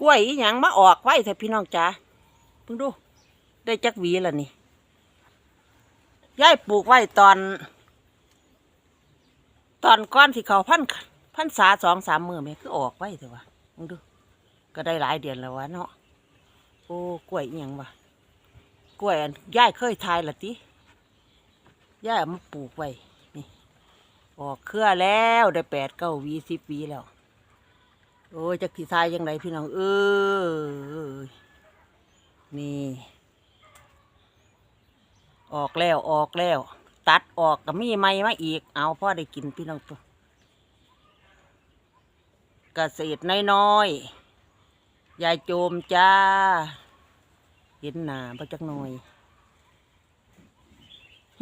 กล้วยอีหยังมาออกไว้เถอะพี่น้องจ๋าเพิ่งดู ได้จักหวีแล้วนี่ยายปลูกไว้ตอน ตอนก้อนที่เขาพันพันษาสองสามมือแม่คือออกไว้เถอะวะมึงดู ก็ได้หลายเดือนแล้ววะเนาะโอ้กล้วยอีหยังวะกล้วยอันยายเคยทายละติยายเอามาปลูกไว้นี่ออกเครือแล้วได้แปดเก้าวีสิบวีแล้ว โอ้ยจะขี่ทายยังไงพี่น้องเออนี่ ออกแล้วออกแล้ว ตัดออกก็มีไม่มาอีก เอาพ่อได้กินพี่น้องตัวเกษตรน้อยๆยายโจมจ้า เห็นหนาบ่จักหน่อย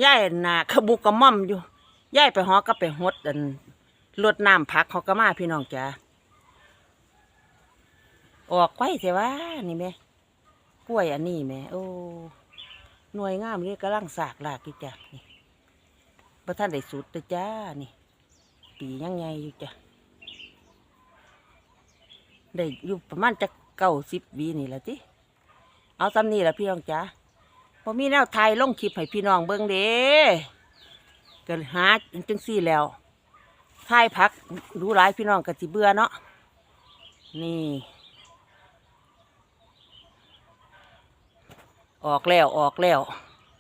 ยายหนาขบุกกระม่อมอยู่ยายไปหอก็ไปหดอันลดน้ำผักเขาก็มาพี่น้องจ้า ออกไว้แต่ว่านี่แม่กล้วยอันนี้แม่โอ้หน่วยงามเลยกำลังสากลากอยู่จ้ะนี่พระท่านได้สุดเจ้านี่ ปียังไงอยู่จ้ะได้อยู่ประมาณจะเก้าสิบวีนี่แหละจิเอาซ้ำนี่แหละพี่น้องจ้าพอมีแนวไทยลงคลิปให้พี่น้องเบิ่งเด้ก็หาจังซี่แล้วทายพักดูหลายพี่น้องก็สิเบื่อเนาะนี่ ออกแล้วออกแล้ว